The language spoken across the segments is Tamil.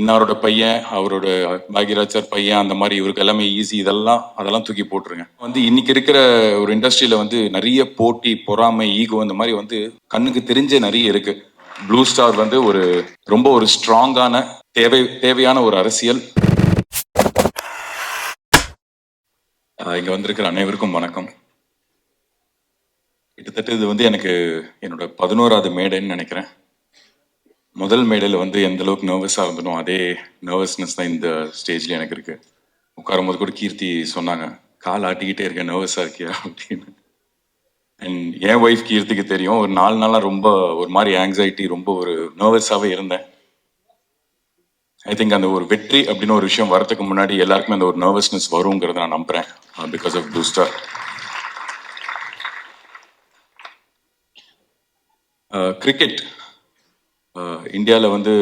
இன்னாரோட பையன் அவரோட பாக்யராஜ் பையன் அந்த மாதிரி இவருக்கு எல்லாமே ஈஸி இதெல்லாம் அதெல்லாம் தூக்கி போட்டுருங்க. வந்து இன்னைக்கு இருக்கிற ஒரு இண்டஸ்ட்ரியில வந்து நிறைய போட்டி பொறாமை ஈகோ இந்த மாதிரி வந்து கண்ணுக்கு தெரிஞ்ச நிறைய இருக்கு. ப்ளூ ஸ்டார் வந்து ஒரு ரொம்ப ஒரு ஸ்ட்ராங்கான தேவை தேவையான ஒரு அரசியல். இங்க வந்திருக்கிற அனைவருக்கும் வணக்கம். கிட்டத்தட்ட இது வந்து எனக்கு என்னோட பதினோராவது மேடைன்னு நினைக்கிறேன். முதல் மேடையில் வந்து எந்த அளவுக்கு நர்வஸாக இருந்தனோ அதே நர்வஸ்னஸ் தான் இந்த ஸ்டேஜில் எனக்கு இருக்கு. உட்காரும் போது கூட கீர்த்தி சொன்னாங்க கால் ஆட்டிக்கிட்டே இருக்க நர்வஸாக இருக்கியா? அப்படின்னு. அண்ட் என் ஒய்ஃப் கீர்த்திக்கு தெரியும். ஒரு நாலு நாளாக ரொம்ப ஒரு மாதிரி ஆங்ஸைட்டி ரொம்ப ஒரு நர்வஸாகவே இருந்தேன். ஐ திங்க் அந்த ஒரு வெற்றி அப்படின்னு ஒரு விஷயம் வரதுக்கு முன்னாடி எல்லாருக்குமே அந்த ஒரு நர்வஸ்னஸ் வருங்கிறத நான் நம்புகிறேன் பிகாஸ் ஆஃப் பூஸ்டர் கிரிக்கெட் இந்தியாவில் வந்து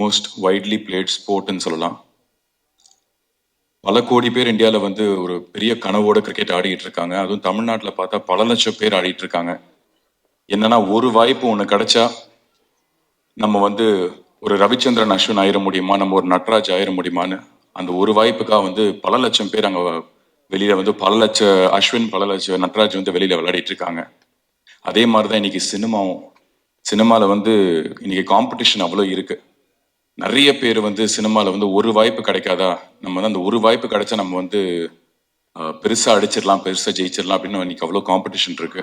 மோஸ்ட் வைட்லி பிளேட் ஸ்போர்ட்னு சொல்லலாம். பல கோடி பேர் இந்தியாவில் வந்து ஒரு பெரிய கனவோட கிரிக்கெட் ஆடிட்டு இருக்காங்க. அதுவும் தமிழ்நாட்டில் பார்த்தா பல லட்சம் பேர் ஆடிட்டு இருக்காங்க. என்னன்னா ஒரு வாய்ப்பு ஒன்று கிடைச்சா நம்ம வந்து ஒரு ரவிச்சந்திரன் அஸ்வின் ஆயிட முடியுமா? நம்ம ஒரு நட்ராஜ் ஆயிட முடியுமான்னு அந்த ஒரு வாய்ப்புக்காக வந்து பல லட்சம் பேர் அங்கே வெளியில வந்து பல லட்சம் அஸ்வின் பல லட்சம் நட்ராஜ் வந்து வெளியில விளையாடிட்டு இருக்காங்க. அதே மாதிரி தான் இன்னைக்கு சினிமாவும் சினிமாவில் வந்து இன்னைக்கு காம்படிஷன் அவ்வளோ இருக்கு. நிறைய பேர் வந்து சினிமாவில் வந்து ஒரு வாய்ப்பு கிடைக்காதா? நம்ம வந்து அந்த ஒரு வாய்ப்பு கிடைச்சா நம்ம வந்து பெருசாக அடிச்சிடலாம் பெருசாக ஜெயிச்சிடலாம் அப்படின்னு இன்னைக்கு அவ்வளோ காம்படிஷன் இருக்கு.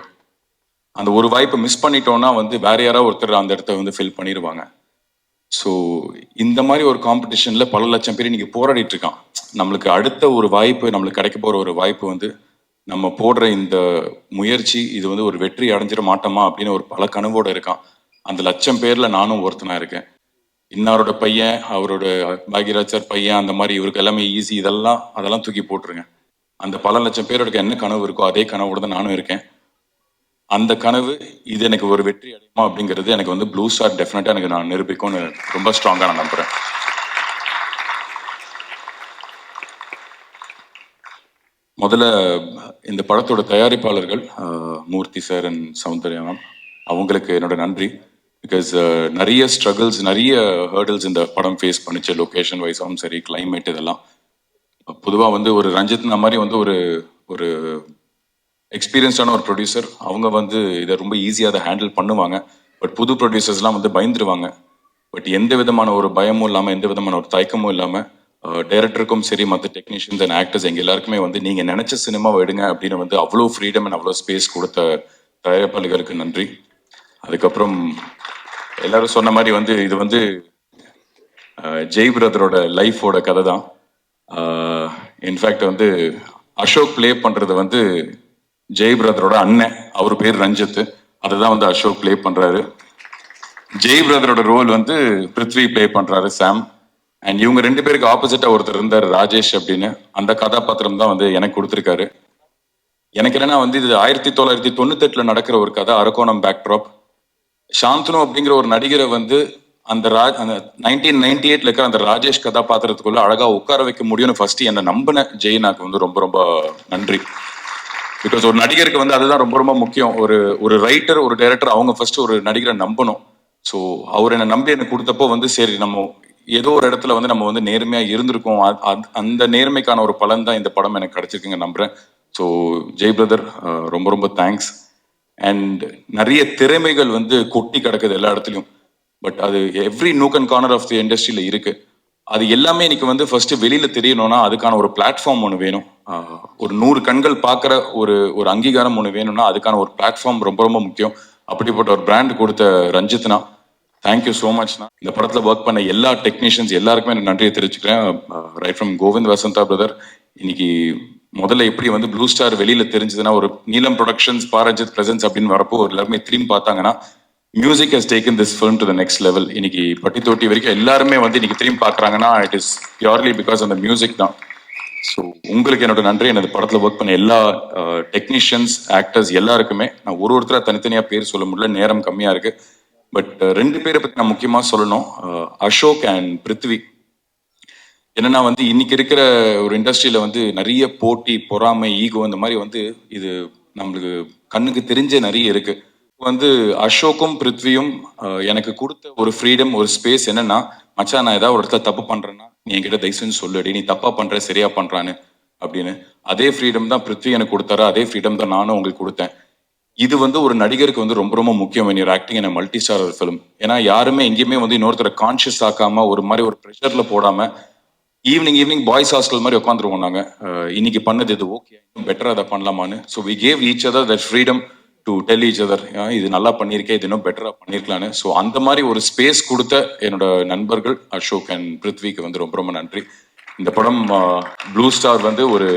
அந்த ஒரு வாய்ப்பை மிஸ் பண்ணிட்டோம்னா வந்து வேற யாராவது ஒருத்தர் அந்த இடத்த வந்து ஃபில் பண்ணிடுவாங்க. ஸோ இந்த மாதிரி ஒரு காம்படிஷனில் பல லட்சம் பேர் இன்னைக்கு போராடிட்டு இருக்கான். நம்மளுக்கு அடுத்த ஒரு வாய்ப்பு நம்மளுக்கு கிடைக்க போகிற ஒரு வாய்ப்பு வந்து நம்ம போடுற இந்த முயற்சி இது வந்து ஒரு வெற்றி அடைஞ்சிட மாட்டோமா அப்படின்னு ஒரு பல கனவோடு இருக்கான். அந்த லட்சம் பேர்ல நானும் ஒருத்தனா இருக்கேன். இன்னாரோட பையன் அவரோட பாக்யராஜ் பையன் அந்த மாதிரி இவருக்கு எல்லாமே ஈஸி இதெல்லாம் அதெல்லாம் தூக்கி போட்டுருங்க. அந்த பல லட்சம் பேரோட என்ன கனவு இருக்கோ அதே கனவோட தான் நானும் இருக்கேன். அந்த கனவு இது எனக்கு ஒரு வெற்றி அடையுமா அப்படிங்கிறது எனக்கு வந்து ப்ளூ ஸ்டார் டெஃபினட்டா எனக்கு நான் நிரூபிக்கும்னு ரொம்ப ஸ்ட்ராங்கா நான் நம்புறேன். முதல்ல இந்த படத்தோட தயாரிப்பாளர்கள் Murthy sir and Soundarya ma'am அவங்களுக்கு என்னோட நன்றி. பிகாஸ் uh, நிறைய ஸ்ட்ரகிள்ஸ் நிறைய ஹேர்டில்ஸ் இந்த படம் ஃபேஸ் பண்ணிச்சு லொகேஷன் வைஸாகவும் சரி கிளைமேட் இதெல்லாம். பொதுவாக வந்து ஒரு ரஞ்சித்னா மாதிரி வந்து ஒரு ஒரு எக்ஸ்பீரியன்ஸ்டான ஒரு ப்ரொடியூசர் அவங்க வந்து இதை ரொம்ப ஈஸியாக அதை ஹேண்டில் பண்ணுவாங்க. பட் புது ப்ரொடியூசர்ஸ்லாம் வந்து பயந்துருவாங்க. பட் எந்த விதமான ஒரு பயமும் இல்லாமல் எந்த விதமான ஒரு தயக்கமும் இல்லாமல் டைரக்டருக்கும் uh, சரி மற்ற டெக்னீஷியன்ஸ் அண்ட் ஆக்டர்ஸ் எங்கள் எல்லாருக்குமே வந்து நீங்கள் நினச்ச சினிமாவை எடுங்க அப்படின்னு வந்து அவ்வளோ ஃப்ரீடம் அண்ட் அவ்வளோ ஸ்பேஸ் கொடுத்த தயாரிப்பாளர்களுக்கு நன்றி. அதுக்கப்புறம் எல்லாரும் சொன்ன மாதிரி வந்து இது வந்து ஜெய் பிரதரோட லைஃபோட கதை தான். இன்ஃபேக்ட் வந்து அசோக் ப்ளே பண்ணுறது வந்து ஜெய் பிரதரோட அண்ணன். அவர் பேர் ரஞ்சித் அதுதான் வந்து அசோக் ப்ளே பண்ணுறாரு ஜெய் பிரதரோட ரோல் வந்து பிருத்வி ப்ளே பண்ணுறாரு சாம். அண்ட் இவங்க ரெண்டு பேருக்கு ஆப்போசிட்டாக ஒருத்தர் இருந்தார் ராஜேஷ் அப்படின்னு. அந்த கதாபாத்திரம் தான் வந்து எனக்கு கொடுத்துருக்காரு. எனக்கு என்னன்னா வந்து இது ஆயிரத்தி தொள்ளாயிரத்தி தொண்ணூத்தெட்டில் நடக்கிற ஒரு கதை அரக்கோணம் பேக்ட்ராப் சாந்தனு அப்படிங்கிற ஒரு நடிகரை வந்து அந்த ராஜ் அந்த நைன்டீன் நைன்டி எயிட்ல இருக்கிற அந்த ராஜேஷ் கதாபாத்திரத்துக்குள்ள அழகா உட்கார வைக்க முடியும்னு ஃபர்ஸ்ட் என்னை நம்பின ஜெயினாக்கு வந்து ரொம்ப ரொம்ப நன்றி. பிகாஸ் ஒரு நடிகருக்கு வந்து அதுதான் ரொம்ப ரொம்ப முக்கியம். ஒரு ஒரு ரைட்டர் ஒரு டைரக்டர் அவங்க ஃபர்ஸ்ட் ஒரு நடிகரை நம்பணும். ஸோ அவர் என்னை நம்பி எனக்கு கொடுத்தப்போ வந்து சரி நம்ம ஏதோ ஒரு இடத்துல வந்து நம்ம வந்து நேர்மையா இருந்திருக்கோம். அந்த நேர்மைக்கான ஒரு பலன் தான் இந்த படம் எனக்கு கிடைச்சிருக்குங்க நம்புறேன். ஸோ ஜெய் பிரதர் ரொம்ப ரொம்ப தேங்க்ஸ் அண்ட் நிறைய திறமைகள் வந்து கொட்டி கிடக்குது எல்லா இடத்துலையும். பட் அது every nook and corner of the இண்டஸ்ட்ரியில் இருக்கு. அது எல்லாமே இன்னைக்கு வந்து ஃபர்ஸ்ட் வெளியில தெரியணும்னா அதுக்கான ஒரு பிளாட்ஃபார்ம் ஒன்று வேணும். ஒரு நூறு கண்கள் பார்க்குற ஒரு ஒரு அங்கீகாரம் ஒன்று வேணும்னா அதுக்கான ஒரு பிளாட்ஃபார்ம் ரொம்ப ரொம்ப முக்கியம். அப்படிப்பட்ட ஒரு பிராண்ட் கொடுத்த ரஞ்சித்னா தேங்க்யூ ஸோ மச்ண்ணா இந்த படத்தில் ஒர்க் பண்ண எல்லா டெக்னீஷியன்ஸ் எல்லாருக்குமே நான் நன்றியை தெரிவிச்சுக்கிறேன். Right from Govind Vasantha brother இன்னைக்கு முதல்ல எப்படி வந்து ப்ளூ ஸ்டார் வெளியில தெரிஞ்சதுன்னா ஒரு நீலம் ப்ரொடக்ஷன்ஸ் பாரஞ்சித் பிரசன்ஸ் அப்படின்னு வரப்போ ஒரு எல்லாருமே திரும்பி பார்த்தாங்கன்னா music has taken this film to the next level இன்னைக்கு பட்டி தொட்டி வரைக்கும் எல்லாருமே வந்து இன்னைக்கு திரும்பி பார்க்குறாங்கன்னா இட் இஸ் பியூர்லி பிகாஸ் அந்த மியூசிக் தான். ஸோ உங்களுக்கு என்னோட நன்றி. எனது படத்தில் ஒர்க் பண்ண எல்லா டெக்னீஷியன்ஸ் ஆக்டர்ஸ் எல்லாருக்குமே நான் ஒரு ஒருத்தரா தனித்தனியாக பேர் சொல்ல முடியல நேரம் கம்மியாக இருக்கு. பட் ரெண்டு பேரை பற்றி நான் முக்கியமாக சொல்லணும். அசோக் அண்ட் பிருத்வி என்னன்னா வந்து இன்னைக்கு இருக்கிற ஒரு இண்டஸ்ட்ரியில வந்து நிறைய போட்டி பொறாமை ஈகோ இந்த மாதிரி வந்து இது நம்மளுக்கு கண்ணுக்கு தெரிஞ்ச நிறைய இருக்கு. வந்து அசோக்கும் பிருத்வியும் எனக்கு கொடுத்த ஒரு ஃப்ரீடம் ஒரு ஸ்பேஸ் என்னன்னா மச்சான் நான் ஏதாவது ஒரு இடத்துல தப்பு பண்றேன்னா நீ என்கிட்ட தயவு சொல்லுடி நீ தப்பா பண்ற சரியா பண்றான்னு அப்படின்னு. அதே ஃப்ரீடம் தான் பிருத்வி எனக்கு கொடுத்தாரு. அதே ஃப்ரீடம் தான் நானும் உங்களுக்கு கொடுத்தேன். இது வந்து ஒரு நடிகருக்கு வந்து ரொம்ப ரொம்ப முக்கியம் when ஆக்டிங் என்ன மல்டி ஸ்டார் ஃபிலிம் ஏன்னா யாருமே எங்கேயுமே வந்து இன்னொருத்தரை கான்ஷியஸ் ஆக்காம ஒரு மாதிரி ஒரு ப்ரெஷர்ல போடாம ஈவினிங் ஈவினிங் பாய்ஸ் ஹாஸ்டல் மாதிரி உட்காந்துருவோம் நாங்கள் இன்னைக்கு பண்ணது இது ஓகே பெட்டராக அதை பண்ணலாமான்னு. So we gave each other that freedom to tell each other இது நல்லா பண்ணியிருக்கேன் இது இன்னும் பெட்டராக பண்ணிருக்கலான்னு ஸோ அந்த மாதிரி ஒரு ஸ்பேஸ் கொடுத்த என்னோட நண்பர்கள் அசோக் அண்ட் பிருத்விக்கு வந்து ரொம்ப ரொம்ப நன்றி. இந்த படம் ப்ளூ ஸ்டார் வந்து ஒரு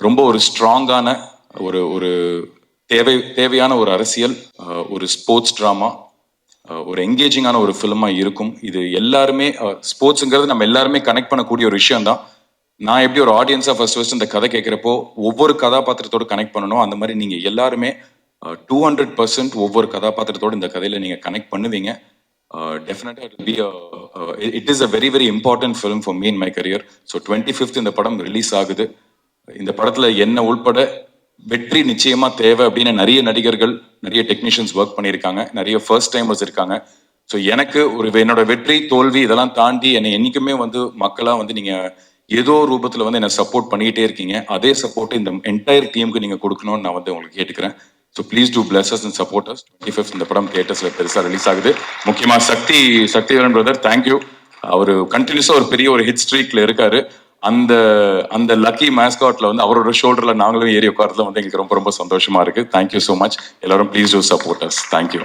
ரொம்ப ஒரு ஸ்ட்ராங்கான ஒரு ஒரு தேவை தேவையான ஒரு அரசியல் ஒரு ஸ்போர்ட்ஸ் ட்ராமா ஒரு எங்கேஜிங்கான ஒரு ஃபிலிமாக இருக்கும். இது எல்லாருமே ஸ்போர்ட்ஸுங்கிறது நம்ம எல்லாருமே கனெக்ட் பண்ணக்கூடிய ஒரு விஷயம் தான் நான் எப்படி ஒரு ஆடியன்ஸாக ஃபர்ஸ்ட் ஃபர்ஸ்ட் இந்த கதை கேட்குறப்போ ஒவ்வொரு கதாபாத்திரத்தோட கனெக்ட் பண்ணணும் அந்த மாதிரி நீங்கள் எல்லாருமே டூ ஹண்ட்ரட் பர்சன்ட் ஒவ்வொரு கதாபாத்திரத்தோட இந்த கதையில் நீங்கள் கனெக்ட் பண்ணுவீங்க. டெஃபினட்டாக it be it is a very very important film for me in my career so twenty fifth இந்த படம் ரிலீஸ் ஆகுது. இந்த படத்தில் என்ன உள்பட வெற்றி நிச்சயமா தேவை அப்படின்னு நிறைய நடிகர்கள் நிறைய டெக்னீஷியன்ஸ் ஒர்க் பண்ணியிருக்காங்க. நிறைய ஃபர்ஸ்ட் டைமர்ஸ் இருக்காங்க. ஸோ எனக்கு ஒரு என்னோட வெற்றி தோல்வி இதெல்லாம் தாண்டி என்னை என்றைக்குமே வந்து மக்களாக வந்து நீங்கள் ஏதோ ரூபத்தில் வந்து என்னை சப்போர்ட் பண்ணிக்கிட்டே இருக்கீங்க. அதே சப்போர்ட் இந்த என்டையர் டீமுக்கு நீங்கள் கொடுக்கணும்னு நான் வந்து உங்களுக்கு கேட்டுக்கிறேன். So please do bless us and support us twenty fifth இந்த படம் தியேட்டர்ஸில் பெருசாக ரிலீஸ் ஆகுது. முக்கியமா சக்தி சக்திவரன் பிரதர் தேங்க்யூ அவர் கண்டினியூஸாக ஒரு பெரிய ஒரு ஹிட் ஸ்ட்ரீக்கில் இருக்காரு. அந்த அந்த லக்கி மேஸ்காட்ல வந்து அவரோட ஷோல்டர்ல நாங்களும் ஏறி உட்காரதுல வந்து எங்களுக்கு ரொம்ப ரொம்ப சந்தோஷமா இருக்கு. தேங்க்யூ ஸோ மச் எல்லாரும் please do support us thank you